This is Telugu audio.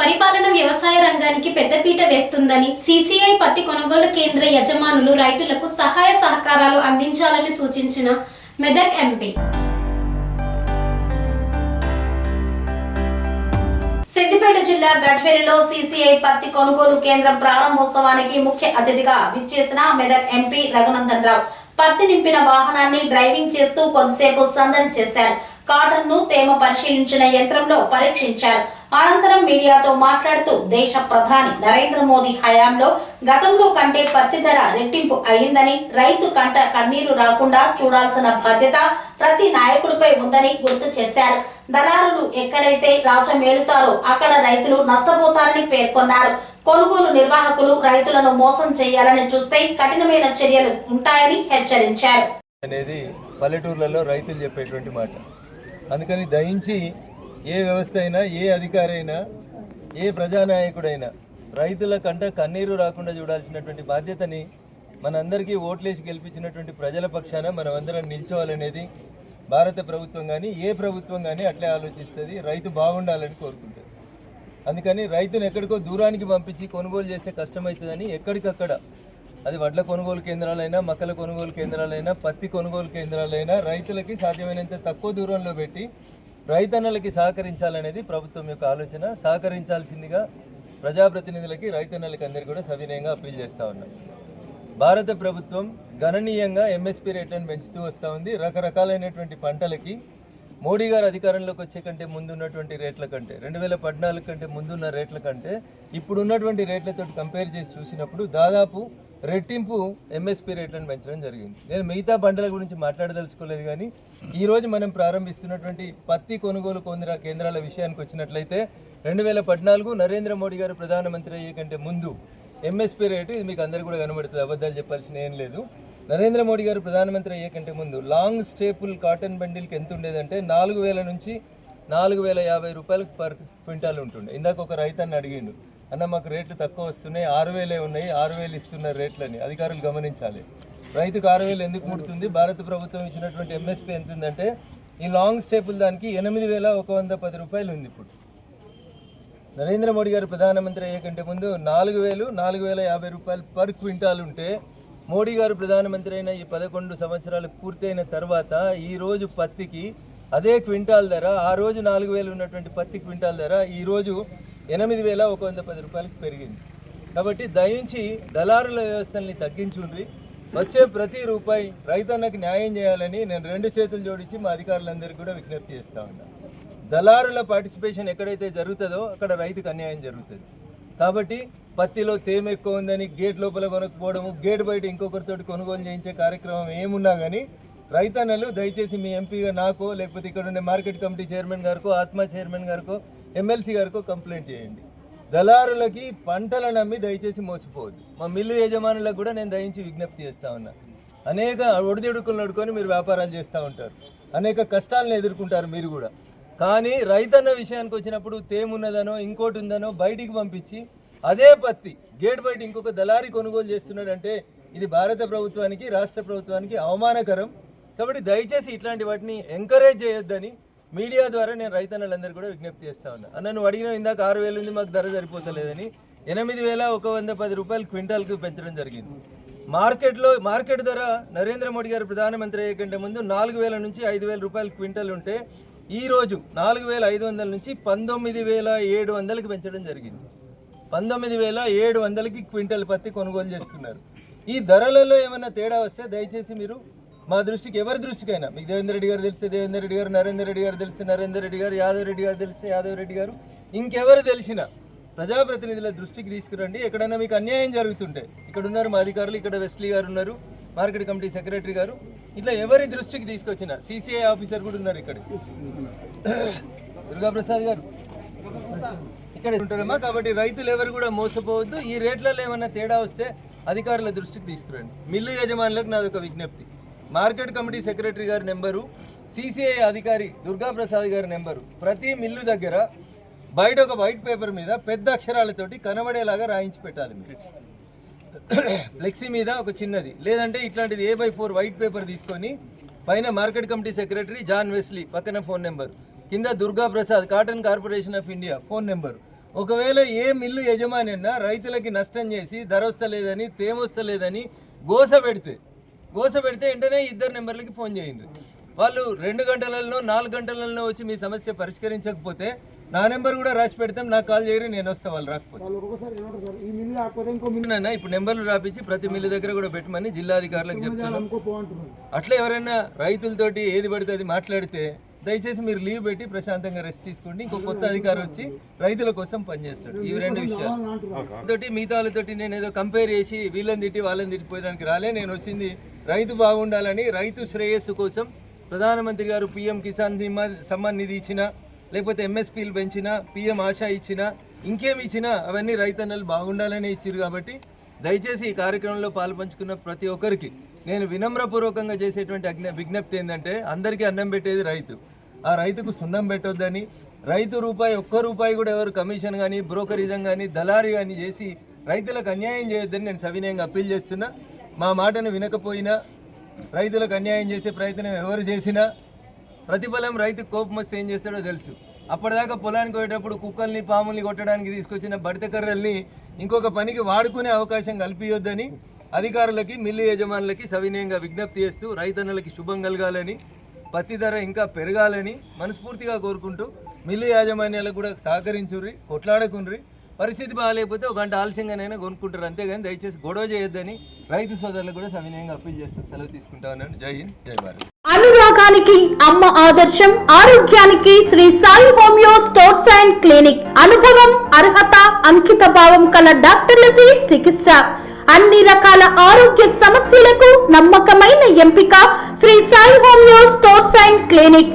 పరిపాలన వ్యవసాయ రంగానికి పెద్దపీట వేస్తుందని సిసిఐ పత్తి కొనుగోలు కేంద్ర యజమానులు రైతులకు సహాయ సహకారాలు అందించాలని సూచించిన మెదక్ ఎంపీ. సిద్దిపేట జిల్లా గజ్వేలిలో సీసీఐ పత్తి కొనుగోలు కేంద్రం ప్రారంభోత్సవానికి ముఖ్య అతిథిగా విచ్చేసిన మెదక్ ఎంపీ రఘునందన్ రావు. పత్తి నింపిన వాహనాన్ని డ్రైవింగ్ చేస్తూ కొద్దిసేపు సందడి చేశారు. కాటన్ను తేమ పరిశీలించిన యంత్రంలో పరీక్షించారు. అనంతరం మీడియాతో మాట్లాడుతూ దేశ ప్రధాని నరేంద్ర మోదీ హయాంలో గతంలో కంటే పత్తి ధర రెట్టింపు అయిందని రైతు కంట కన్నీరు రాకుండా చూడాల్సిన బాధ్యత ప్రతి నాయకుడిపై ఉందని గుర్తు చేశారు. దళారులు ఎక్కడైతే రాజమేలుతారో అక్కడ రైతులు నష్టపోతారని పేర్కొన్నారు. కొనుగోలు నిర్వాహకులు రైతులను మోసం చేయాలని చూస్తే కఠినమైన చర్యలు ఉంటాయని హెచ్చరించారు. అనేది పల్లెటూర్లలో రైతులు చెప్పేటువంటి మాట. అందుకని దయించి ఏ వ్యవస్థ అయినా ఏ అధికారి అయినా ఏ ప్రజానాయకుడైనా రైతుల కంట కన్నీరు రాకుండా చూడాల్సినటువంటి బాధ్యతని మనందరికీ ఓట్లేసి గెలిపించినటువంటి ప్రజల పక్షాన మనమందరం నిల్చోవాలనేది భారత ప్రభుత్వం కానీ ఏ ప్రభుత్వం కానీ అట్లే ఆలోచిస్తుంది. రైతు బాగుండాలని కోరుకుంటుంది. అందుకని రైతును ఎక్కడికో దూరానికి పంపించి కొనుగోలు చేస్తే కష్టమవుతుందని ఎక్కడికక్కడ అది వడ్ల కొనుగోలు కేంద్రాలైనా మక్కల కొనుగోలు కేంద్రాలైనా పత్తి కొనుగోలు కేంద్రాలైనా రైతులకి సాధ్యమైనంత తక్కువ దూరంలో పెట్టి రైతన్నలకి సహకరించాలనేది ప్రభుత్వం యొక్క ఆలోచన. సహకరించాల్సిందిగా ప్రజాప్రతినిధులకి రైతన్నలకి అందరికీ కూడా సవినయంగా అప్పీల్ చేస్తూ ఉన్నాం. భారత ప్రభుత్వం గణనీయంగా ఎంఎస్పీ రేట్లను పెంచుతూ వస్తూ ఉంది. రకరకాలైనటువంటి పంటలకి మోడీ గారు అధికారంలోకి వచ్చే కంటే ముందు ఉన్నటువంటి రేట్ల కంటే రెండు వేల పద్నాలుగు కంటే ముందున్న రేట్ల కంటే ఇప్పుడు ఉన్నటువంటి రేట్లతో కంపేర్ చేసి చూసినప్పుడు దాదాపు రెట్టింపు ఎంఎస్పీ రేట్లను పెంచడం జరిగింది. నేను మిగతా బండల గురించి మాట్లాడదలుచుకోలేదు కానీ ఈరోజు మనం ప్రారంభిస్తున్నటువంటి పత్తి కొనుగోలు కేంద్ర కేంద్రాల విషయానికి వచ్చినట్లయితే రెండు వేల పద్నాలుగు నరేంద్ర మోడీ గారు ప్రధానమంత్రి అయ్యే కంటే ముందు ఎంఎస్పీ రేటు ఇది మీకు అందరికీ కూడా కనబడుతుంది. అబద్ధాలు చెప్పాల్సిన ఏం లేదు. నరేంద్ర మోడీ గారు ప్రధానమంత్రి అయ్యే కంటే ముందు లాంగ్ స్టేపుల్ కాటన్ బండిల్కి ఎంత ఉండేదంటే నాలుగు వేల నుంచి నాలుగు వేల యాభై రూపాయలకు పర్ క్వింటాల్ ఉంటుండే. ఇందాక ఒక రైతన్ని అడిగిండు అన్న మాకు రేట్లు తక్కువ వస్తున్నాయి ఆరు వేలే ఉన్నాయి ఆరు వేలు ఇస్తున్న రేట్లని అధికారులు గమనించాలి. రైతుకు ఆరు వేలు ఎందుకు ముడుతుంది? భారత ప్రభుత్వం ఇచ్చినటువంటి ఎంఎస్పీ ఎంత ఉందంటే ఈ లాంగ్ స్టేపుల్ దానికి ఎనిమిది వేల ఒక వంద పది రూపాయలు ఉంది ఇప్పుడు. నరేంద్ర మోడీ గారు ప్రధానమంత్రి అయ్యే కంటే ముందు నాలుగు వేలు నాలుగు వేల యాభై రూపాయలు పర్ క్వింటాల్ ఉంటే మోడీ గారు ప్రధానమంత్రి అయిన ఈ పదకొండు సంవత్సరాలు పూర్తయిన తర్వాత ఈరోజు పత్తికి అదే క్వింటాల్ ధర ఆ రోజు నాలుగు వేలు ఉన్నటువంటి పత్తి క్వింటాల్ ధర ఈరోజు ఎనిమిది వేల ఒక వంద పది రూపాయలకు పెరిగింది. కాబట్టి దయించి దళారుల వ్యవస్థల్ని తగ్గించుండ్రి. వచ్చే ప్రతి రూపాయి రైతన్నకు న్యాయం చేయాలని నేను రెండు చేతులు జోడించి మా అధికారులందరికీ కూడా విజ్ఞప్తి చేస్తా ఉన్నాను దళారుల పార్టిసిపేషన్ ఎక్కడైతే జరుగుతుందో అక్కడ రైతుకు అన్యాయం జరుగుతుంది. కాబట్టి పత్తిలో తేమ ఎక్కువ ఉందని గేట్ లోపల కొనకపోవడము గేట్ బయట ఇంకొకరితోటి కొనుగోలు చేయించే కార్యక్రమం ఏమున్నా కానీ రైతన్నలు దయచేసి మీ ఎంపీగా నాకో లేకపోతే ఇక్కడ ఉండే మార్కెట్ కమిటీ చైర్మన్ గారికో ఆత్మ చైర్మన్ గారికో ఎమ్మెల్సీ గారికి కంప్లైంట్ చేయండి. దళారులకి పంటలు నమ్మి దయచేసి మోసపోవద్దు. మా మిల్లు యజమానులకు కూడా నేను దయించి విజ్ఞప్తి చేస్తా ఉన్నా. అనేక ఒడిదుడుకులు నడుకొని మీరు వ్యాపారాలు చేస్తూ ఉంటారు. అనేక కష్టాలను ఎదుర్కొంటారు మీరు కూడా. కానీ రైతన్న విషయానికి వచ్చినప్పుడు తేమున్నదనో ఇంకోటి ఉందనో బయటికి పంపించి అదే పత్తి గేట్ బయట ఇంకొక దళారి కొనుగోలు చేస్తున్నాడంటే ఇది భారత ప్రభుత్వానికి రాష్ట్ర ప్రభుత్వానికి అవమానకరం. కాబట్టి దయచేసి ఇట్లాంటి వాటిని ఎంకరేజ్ చేయొద్దని మీడియా ద్వారా నేను రైతన్నలందరూ కూడా విజ్ఞప్తి చేస్తా ఉన్నా. అన్న నువ్వు అడిగిన ఇందాక ఆరు వేలు ఉంది మాకు ధర సరిపోతలేదని. ఎనిమిది వేల ఒక వంద పది రూపాయలు క్వింటాల్కి పెంచడం జరిగింది. మార్కెట్లో మార్కెట్ ధర నరేంద్ర మోడీ గారు ప్రధానమంత్రి అయ్యే కంటే ముందు నాలుగు వేల నుంచి ఐదు వేల రూపాయలు క్వింటల్ ఉంటే ఈరోజు నాలుగు వేల ఐదు వందల నుంచి పంతొమ్మిది వేల ఏడు వందలకి పెంచడం జరిగింది. పంతొమ్మిది వేల ఏడు వందలకి క్వింటల్ పత్తి కొనుగోలు చేస్తున్నారు. ఈ ధరలలో ఏమైనా తేడా వస్తే దయచేసి మీరు మా దృష్టికి ఎవరి దృష్టికైనా మీకు దేవేందర్ రెడ్డి గారు తెలిస్తే దేవేందర్ రెడ్డి గారు నరేందర్ రెడ్డి గారు తెలిస్తే నరేందర్ రెడ్డి గారు యాదవ్ రెడ్డి గారు తెలిస్తే యాదవ్ రెడ్డి గారు ఇంకెవరు తెలిసినా ప్రజాప్రతినిధుల దృష్టికి తీసుకురండి. ఎక్కడైనా మీకు అన్యాయం జరుగుతుంటే ఇక్కడ ఉన్నారు మా అధికారులు ఇక్కడ వెస్లీ గారు ఉన్నారు మార్కెట్ కమిటీ సెక్రటరీ గారు ఇట్లా ఎవరి దృష్టికి తీసుకొచ్చిన సిసిఐ ఆఫీసర్ కూడా ఉన్నారు ఇక్కడ. దుర్గాప్రసాద్ గారు. ఇక్కడ ఉంటారమ్మా కాబట్టి రైతులు ఎవరు కూడా మోసపోవద్దు. ఈ రేట్లలో ఏమైనా తేడా వస్తే అధికారుల దృష్టికి తీసుకురండి. మిల్లు యజమానులకు నాది ఒక విజ్ఞప్తి. మార్కెట్ కమిటీ సెక్రటరీ గారి నెంబరు సిసిఐ అధికారి దుర్గాప్రసాద్ గారి నెంబరు. ప్రతి మిల్లు దగ్గర బయట ఒక వైట్ పేపర్ మీద పెద్ద అక్షరాలతోటి కనబడేలాగా రాయించి పెట్టాలి మీరు. ఫ్లెక్సీ మీద ఒక చిన్నది. లేదంటే ఇట్లాంటిది A by four white paper తీసుకొని పైన market committee secretary John Wesley పక్కన ఫోన్ నెంబర్. కింద Durga Prasad cotton corporation of India phone number. ఒకవేళ ఏ మిల్లు యజమాని అన్నా రైతులకి నష్టం చేసి ధర వస్తలేదని తేమ వస్తలేదని గోస పెడితే గోస పెడితే వెంటనే ఇద్దరు నెంబర్లకి ఫోన్ చేయండి. వాళ్ళు రెండు గంటలలో నాలుగు గంటలలో వచ్చి మీ సమస్య పరిష్కరించకపోతే నా నెంబర్ కూడా రాసి పెడతాం నాకు కాల్ చేయరు నేను వస్తా వాళ్ళు రాకపోతే. ఇప్పుడు నెంబర్లు రాపించి ప్రతి మిల్లు దగ్గర కూడా పెట్టమని జిల్లాధికారులకు చెప్తున్నాం అమ్ముకోపో అంటున్నారు అట్లా ఎవరైనా రైతులతోటి ఏది పడితే అది మాట్లాడితే దయచేసి మీరు లీవ్ పెట్టి ప్రశాంతంగా రెస్ట్ తీసుకోండి. ఇంకో కొత్త అధికారి వచ్చి రైతుల కోసం పనిచేస్తాడు ఈ రెండు విషయాలు. తోటి మిగతా వాళ్ళతోటి నేను ఏదో కంపేర్ చేసి వీళ్ళని తిట్టి వాళ్ళని తిట్టిపోయడానికి రాలే నేను వచ్చింది రైతు బాగుండాలని రైతు శ్రేయస్సు కోసం ప్రధానమంత్రి గారు పిఎం కిసాన్ సమ్మాన్ నిధి ఇచ్చిన లేకపోతే ఎంఎస్పీలు పెంచిన పిఎం ఆశ ఇచ్చిన ఇంకేమి ఇచ్చినా అవన్నీ రైతన్నలు బాగుండాలని ఇచ్చారు కాబట్టి దయచేసి ఈ కార్యక్రమంలో పాల్పంచుకున్న ప్రతి ఒక్కరికి నేను వినమ్రపూర్వకంగా చేసేటువంటి అజ్ఞ విజ్ఞప్తి ఏంటంటే అందరికీ అన్నం పెట్టేది రైతు. ఆ రైతుకు సున్నం పెట్టొద్దని రైతు రూపాయి ఒక్క రూపాయి కూడా ఎవరు కమిషన్ కానీ బ్రోకరిజం కానీ దళారీ కానీ చేసి రైతులకు అన్యాయం చేయొద్దని నేను సవినయంగా అప్పీల్ చేస్తున్నా. మా మాటను వినకపోయినా రైతులకు అన్యాయం చేసే ప్రయత్నం ఎవరు చేసినా ప్రతిఫలం రైతు కోపం వస్తే ఏం చేస్తాడో తెలుసు. అప్పటిదాకా పొలానికి పోయేటప్పుడు కుక్కల్ని పాముల్ని కొట్టడానికి తీసుకొచ్చిన బడిత కర్రల్ని ఇంకొక పనికి వాడుకునే అవకాశం కల్పించొద్దని అధికారులకి మిల్లు యజమానులకి సవినయంగా విజ్ఞప్తి చేస్తూ రైతన్నలకి శుభం కలగాలని పత్తి ధర ఇంకా పెరగాలని మనస్ఫూర్తిగా కోరుకుంటూ మిల్లు యాజమాన్యాలకు కూడా సహకరించుర్రి కొట్లాడకుండ్రి. పరిస్థితి బాగాలేకపోతే ఒక గంట ఆలస్యంగానైనా కొనుక్కుంటారు. అంతేగాని దయచేసి గొడవ చేయొద్దని రైతు సోదరులు కూడా సవినయంగా అప్పీల్ చేస్తూ సెలవు తీసుకుంటామన్నాను జై హింద్ జై భారత్. అనురాగానికి అమ్మ ఆదర్శం ఆరోగ్యానికి Sri Sai homeo stores and clinic. అనుభవం అర్హత అంకిత భావం కల డాక్టర్లచే చికిత్స. అన్ని రకాల ఆరోగ్య సమస్యలకు నమ్మకమైన ఎంపిక Sri Sai homeo stores and clinic.